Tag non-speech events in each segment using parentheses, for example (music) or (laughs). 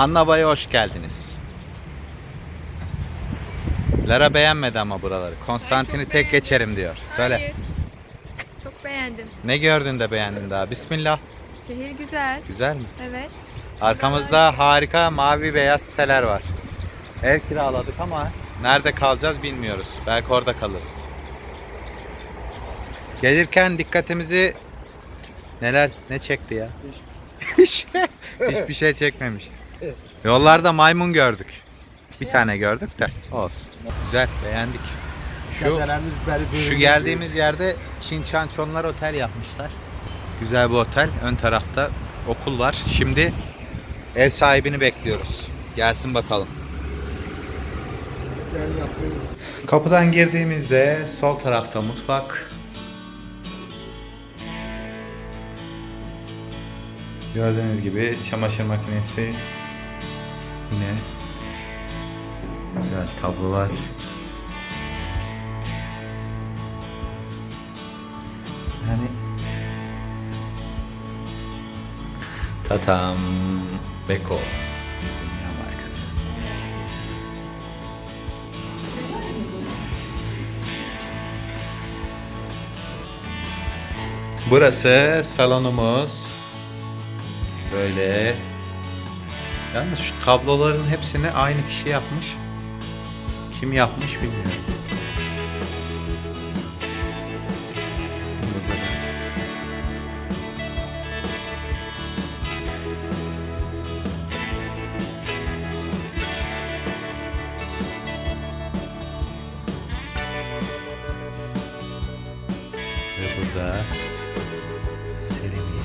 Annaba'ya hoş geldiniz. Lara beğenmedi ama buraları. Konstantin'i tek beğendim. geçerim diyor. Söyle. Hayır. Çok beğendim. Ne gördün de beğendin daha? Bismillah. Şehir güzel. Güzel mi? Evet. Arkamızda harika mavi beyaz siteler var. Ev kiraladık ama nerede kalacağız bilmiyoruz. Belki orada kalırız. Gelirken dikkatimizi neler ne çekti ya? Hiç- (laughs) Hiçbir şey çekmemiş. Yollarda maymun gördük. Bir tane gördük de olsun. Güzel beğendik. Şu, şu geldiğimiz yerde Çin Çançonlar Otel yapmışlar. Güzel bir otel. Ön tarafta okul var. Şimdi ev sahibini bekliyoruz. Gelsin bakalım. Kapıdan girdiğimizde sol tarafta mutfak. Gördüğünüz gibi çamaşır makinesi. Yine güzel tablolar. Yani Tatam Beko. Burası salonumuz. Böyle. Yalnız şu tabloların hepsini aynı kişi yapmış. Kim yapmış bilmiyorum. Ve burada Selimiye.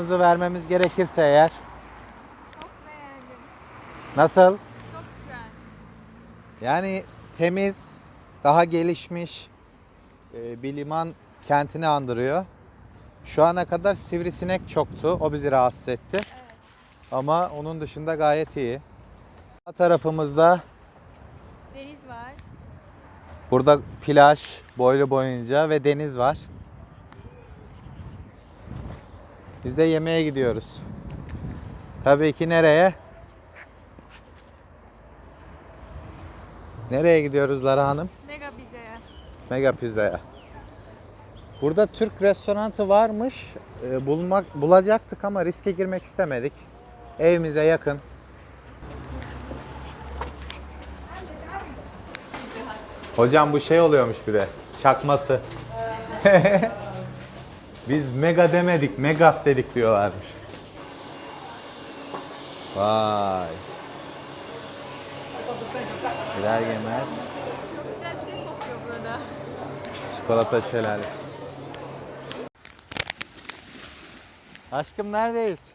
Yorumlarımızı vermemiz gerekirse eğer Çok beğendim. nasıl? Çok güzel. Yani temiz, daha gelişmiş e, bir liman kentini andırıyor. Şu ana kadar sivrisinek çoktu. O bizi rahatsız etti. Ama onun dışında gayet iyi. Sağ tarafımızda Deniz var. burada plaj boylu boyunca ve deniz var. Biz de yemeğe gidiyoruz. Tabii ki nereye? Nereye gidiyoruz Lara Hanım? Mega Pizza'ya. Mega Pizza'ya. Burada Türk restoranı varmış. Ee, bulmak bulacaktık ama riske girmek istemedik. Evimize yakın. Hocam bu şey oluyormuş bir de. Çakması. (laughs) Biz mega demedik, megas dedik diyorlarmış. Vay. Gider yemez. Güzel bir şey kokuyor burada. Çikolata şelalesi. Aşkım neredeyiz?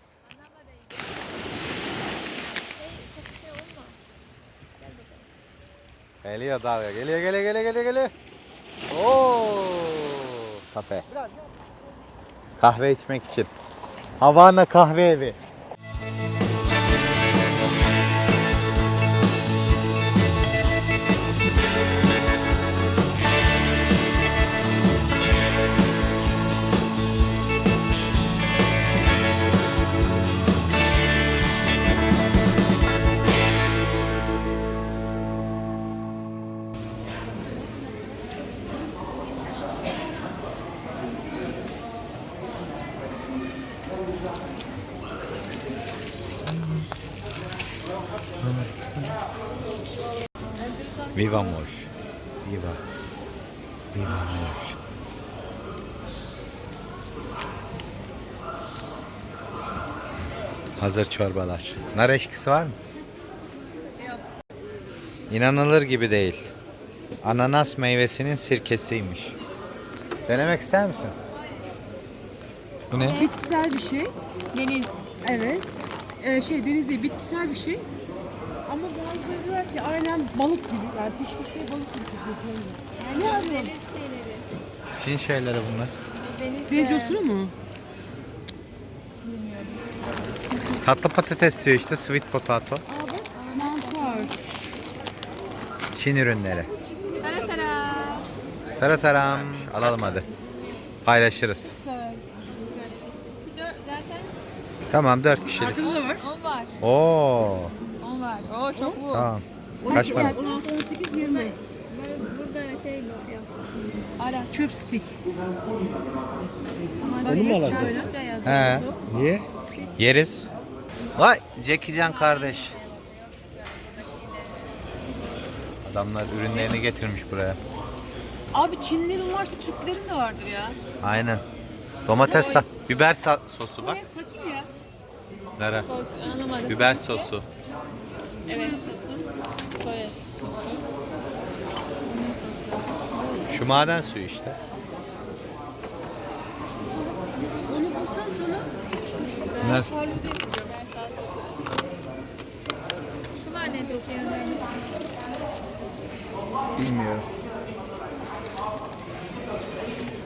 Geliyor dalga. Geliyor, geliyor, geliyor, geliyor, geliyor. Oo! Kafe. Kahve içmek için. Havana kahve evi. Viva. Viva Mor. Hazır çorbalar. Nar eşkisi var mı? Yok. İnanılır gibi değil. Ananas meyvesinin sirkesiymiş. Denemek ister misin? Bu ne? Bitkisel bir şey. Deniz. Evet. Ee, şey deniz değil, bitkisel bir şey. Ama bazıları diyor ki aynen balık gibi. Yani pişmiş şey balık gibi. Yani ne arıyorum? Deniz şeyleri. Çin şeyleri bunlar. Deniz. Deniz e, yosunu mu? Bilmiyorum. Tatlı patates diyor işte sweet potato. Bak mantar. Çin ürünleri. Tara tara. Tara taram. Alalım hadi. Paylaşırız. Güzel. Şu dört- Zaten Tamam 4 kişilik. Arkada da var. 10 var. Oo. 10 var. Oo çok bu. Tamam. Kaç para? 16, 18, 20. Burada, burada şey. Ara. Çöp stick. Ama Onu mu alacağız? He. Niye? Yeriz. Vay Jackie Can kardeş. Adamlar ürünlerini getirmiş buraya. Abi Çinlilerin varsa Türklerin de vardır ya. Aynen. Domates, sa- biber sa- sosu bak. Ne saçma ya. Nere? Sos, anlamadım. Biber sosu. Evet sosu. Soya sosu. Şu maden suyu işte. Onu bulsam sana. Nerede? Şunlar ne peki? Bilmiyorum.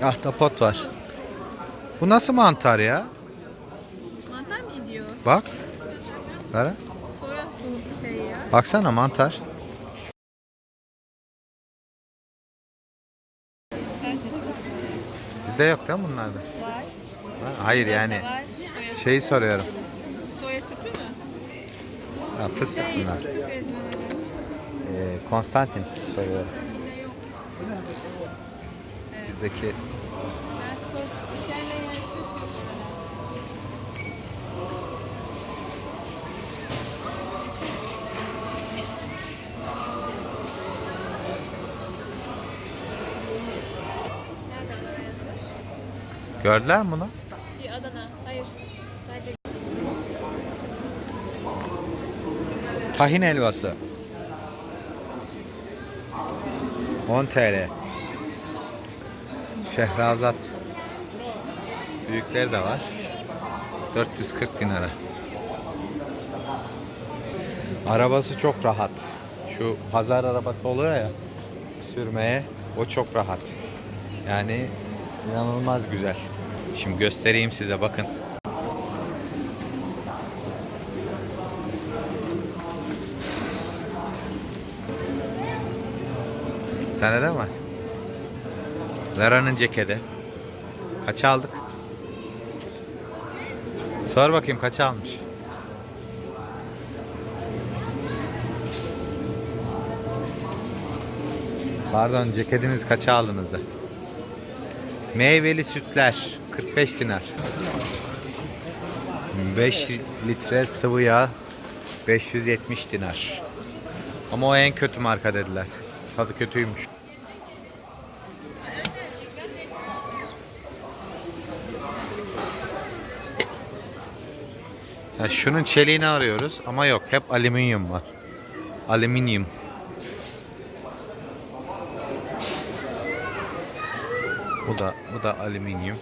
Ahtapot var. Bu nasıl mantar ya? Mantar mı gidiyor? Bak. Bu şey ya. Baksana mantar. Bizde yok değil mi bunlarda? Var. Ha, Hayır yani Var. Soya, şeyi soruyorum. soya sütü mü? Ha, fıstık bunlar. Fıstık ezmeleri. Ee, Konstantin soruyorum. Bizdeki gördüler mi bunu? Şey Adana. Hayır. Bence Tahin helvası. 10 TL. Şehrazat. Büyükleri de var. 440 bin lira. Arabası çok rahat. Şu pazar arabası oluyor ya sürmeye o çok rahat. Yani inanılmaz güzel. Şimdi göstereyim size bakın. Sende de mi? Lara'nın ceketi. Kaça aldık? Sor bakayım kaça almış? Pardon ceketiniz kaça aldınız da? Meyveli sütler 45 dinar. 5 litre sıvı yağ 570 dinar. Ama o en kötü marka dediler. Tadı kötüymüş. Ya şunun çeliğini arıyoruz ama yok. Hep alüminyum var. Alüminyum. Bu da bu da alüminyum.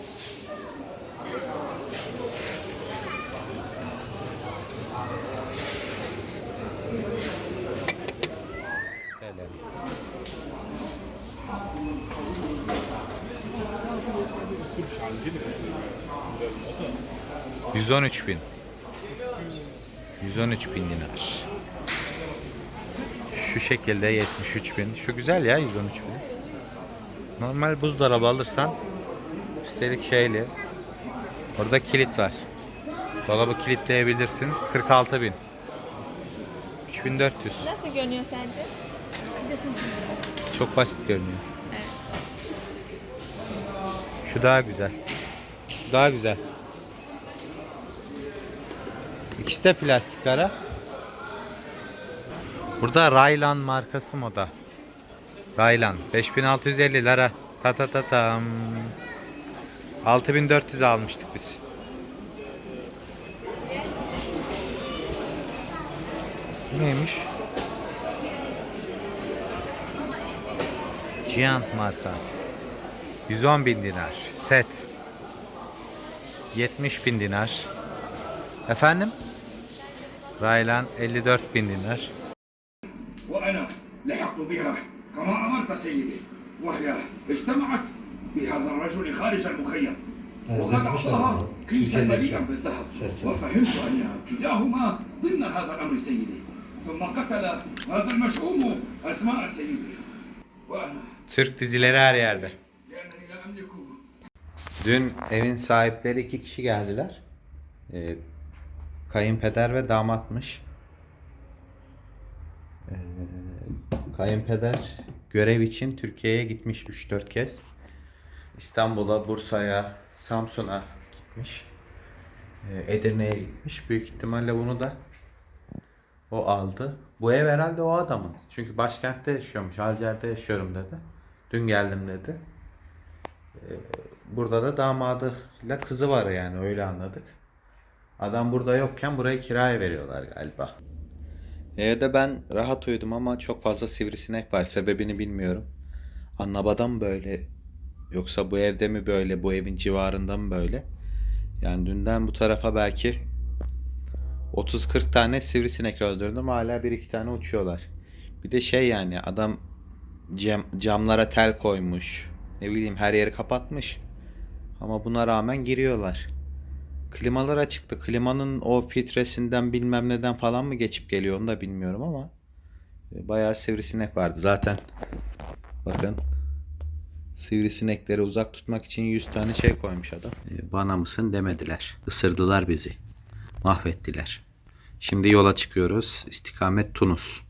TL. 113 bin. 113 bin dinar. Şu şekilde 73 bin. Şu güzel ya 113 bin. Normal buzdolabı alırsan üstelik şeyli. Orada kilit var. Dolabı kilitleyebilirsin. 46 bin. 3400. nasıl görünüyor sence? Çok basit görünüyor. Evet. Şu daha güzel. Daha güzel. İkisi de plastiklara. Burada Raylan markası moda. Raylan 5650 lira. Ta ta ta tam. 6400 almıştık biz. Neymiş? Giant marka. 110 bin dinar. Set. 70 bin dinar. Efendim? Raylan 54 bin dinar. سيدي وهي اجتمعت بهذا الرجل خارج المخيم وقد زين أعطاها مش كيسا تجيني مليئا كم. بالذهب سلسلة. وفهمت أن كلاهما ضمن هذا الأمر سيدي ثم قتل هذا المشؤوم أسماء سيدي وأنا Türk dizileri her yerde. لأنني لا أملك Dün evin sahipleri iki kişi geldiler. Ee, kayınpeder ve damatmış. Ee, kayınpeder görev için Türkiye'ye gitmiş 3-4 kez. İstanbul'a, Bursa'ya, Samsun'a gitmiş. Ee, Edirne'ye gitmiş. Büyük ihtimalle bunu da o aldı. Bu ev herhalde o adamın. Çünkü başkentte yaşıyormuş. Halcer'de yaşıyorum dedi. Dün geldim dedi. Burada da damadıyla kızı var yani öyle anladık. Adam burada yokken burayı kiraya veriyorlar galiba. Evde ben rahat uyudum ama çok fazla sivrisinek var. Sebebini bilmiyorum. Annabada mı böyle yoksa bu evde mi böyle bu evin civarında mı böyle? Yani dünden bu tarafa belki 30-40 tane sivrisinek öldürdüm. Hala bir iki tane uçuyorlar. Bir de şey yani adam cam, camlara tel koymuş. Ne bileyim her yeri kapatmış. Ama buna rağmen giriyorlar. Klimalar açıktı. Klimanın o filtresinden bilmem neden falan mı geçip geliyor onu da bilmiyorum ama e, bayağı sivrisinek vardı. Zaten bakın sivrisinekleri uzak tutmak için 100 tane şey koymuş adam. E, Bana mısın demediler. Isırdılar bizi. Mahvettiler. Şimdi yola çıkıyoruz. İstikamet Tunus.